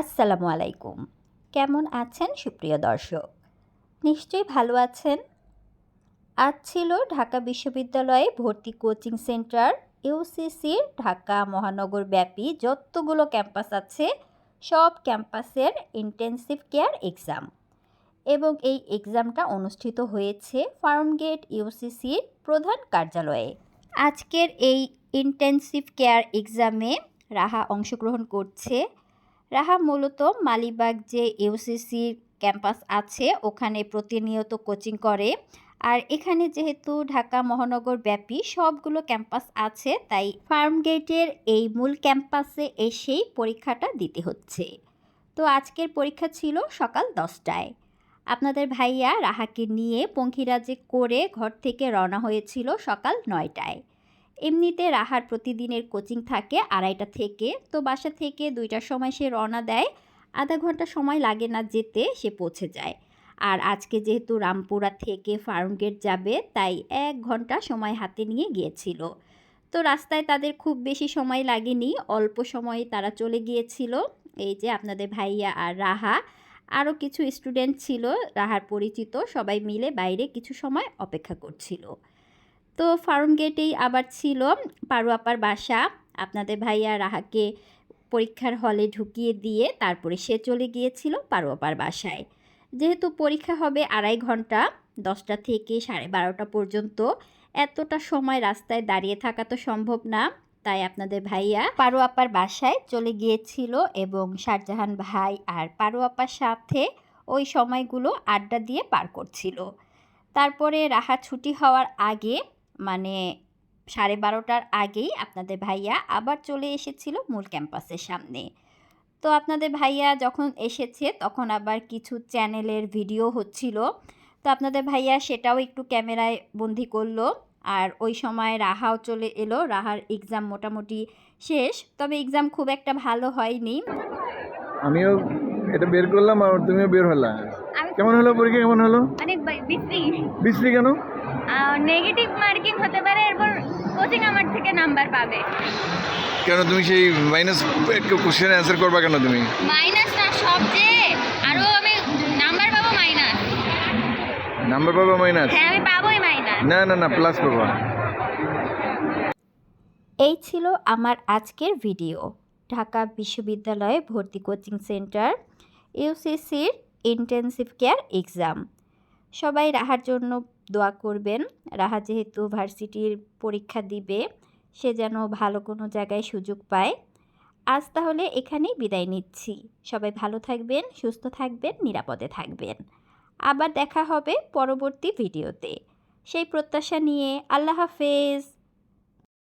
আসসালামু আলাইকুম। কেমন আছেন সুপ্রিয় দর্শক? নিশ্চয়ই ভালো আছেন? আজ ছিল ঢাকা বিশ্ববিদ্যালয়ে ভর্তি কোচিং সেন্টার, ইউসিসির ঢাকা মহানগর ব্যাপী যতগুলো ক্যাম্পাস আছে, সব ক্যাম্পাসের ইন্টেন্সিভ কেয়ার এক্সাম। এবং এই এক্সামটা অনুষ্ঠিত হয়েছে ফার্মগেট ইউসিসির প্রধান কার্যালয়ে। আজকের এই ইন্টেন্সিভ কেয়ার এক্সামে রাহা অংশগ্রহণ করছে রাহা মূলত মালিবাগ যে ইউসিসির ক্যাম্পাস আছে, ওখানে প্রতিনিয়ত কোচিং করে। আর এখানে যেহেতু ঢাকা মহানগর ব্যাপী সবগুলো ক্যাম্পাস আছে, তাই ফার্মগেটের এই মূল ক্যাম্পাসে এসেই পরীক্ষাটা দিতে হচ্ছে। তো আজকের পরীক্ষা ছিল সকাল দশটায়। আপনাদের ভাইয়া রাহাকে নিয়ে পঙ্খিরাজে করে ঘর থেকে রওনা হয়েছিল সকাল নয়টায়। এমনিতে রাহার প্রতিদিনের কোচিং থাকে আড়াইটা থেকে। তো বাসা থেকে দুইটার সময় সে রওনা দেয়, আধা ঘণ্টা সময় লাগে না যেতে, সে পৌঁছে যায়। আর আজকে যেহেতু রামপুরা থেকে ফার্মগেট যাবে, তাই এক ঘণ্টা সময় হাতে নিয়ে গিয়েছিল। তো রাস্তায় তাদের খুব বেশি সময় লাগেনি, অল্প সময়ে তারা চলে গিয়েছিল। এই যে আপনাদের ভাইয়া আর রাহা, আরও কিছু স্টুডেন্ট ছিল, রাহার পরিচিত, সবাই মিলে বাইরে কিছু সময় অপেক্ষা করছিল। তো ফার্ম গেটেই আবার ছিল পারুয়াপার বাসা। আপনাদের ভাইয়া রাহাকে পরীক্ষার হলে ঢুকিয়ে দিয়ে তারপরে সে চলে গিয়েছিল পারুয়াপার বাসায়। যেহেতু পরীক্ষা হবে আড়াই ঘণ্টা, দশটা থেকে সাড়ে বারোটা পর্যন্ত। এতটা সময় রাস্তায় দাঁড়িয়ে থাকা তো সম্ভব না, তাই আপনাদের ভাইয়া পারুয়াপার বাসায় চলে গিয়েছিল এবং শাহজাহান ভাই আর পারুয়াপার সাথে ওই সময়গুলো আড্ডা দিয়ে পার করছিল। তারপরে রাহা ছুটি হওয়ার আগে মানে সাড়ে বারোটার আগেই আপনাদের ভাইয়া আবার চলে এসেছিল মূল ক্যাম্পাসের সামনে। তো আপনাদের ভাইয়া যখন এসেছে তখন আবার কিছু চ্যানেলের ভিডিও হচ্ছিল। তো আপনাদের ভাইয়া সেটাও একটু ক্যামেরায় বন্দি করল আর ওই সময় রাহাও চলে এলো। রাহার এক্সাম মোটামুটি শেষ তবে এক্সাম খুব একটা ভালো হয়নি। আমিও এটা বের করলাম আর তুমিও বের হলা। কেমন হলো পরীক্ষা? কেমন হলো? অনেক বিশ্রী। বিশ্রী কেন? নেগেটিভ মার্কিং হতে পারে এরপর কোচিং আমার থেকে নাম্বার পাবে। কেন তুমি সেই মাইনাস কোশ্চেন অ্যান্সার করবা কেন তুমি? মাইনাস না সবচেয়ে আরও আমি নাম্বার পাবো মাইনাস নাম্বার পাবা মাইনাস হ্যাঁ আমি পাবোই মাইনাস না না না প্লাস পাবা। এই ছিল আমার আজকের ভিডিও ঢাকা বিশ্ববিদ্যালয়ে ভর্তি কোচিং সেন্টার ইউসিসির ইন্টেন্সিভ কেয়ার এক্সাম সবাই রাহার জন্য দোয়া করবেন। রাহা যেহেতু ভার্সিটির পরীক্ষা দিবে, সে যেন ভালো কোনো জায়গায় সুযোগ পায়। আজ তাহলে এখানেই বিদায় নিচ্ছি। সবাই ভালো থাকবেন, সুস্থ থাকবেন, নিরাপদে থাকবেন। আবার দেখা হবে পরবর্তী ভিডিওতে। সেই প্রত্যাশা নিয়ে আল্লাহ হাফেজ।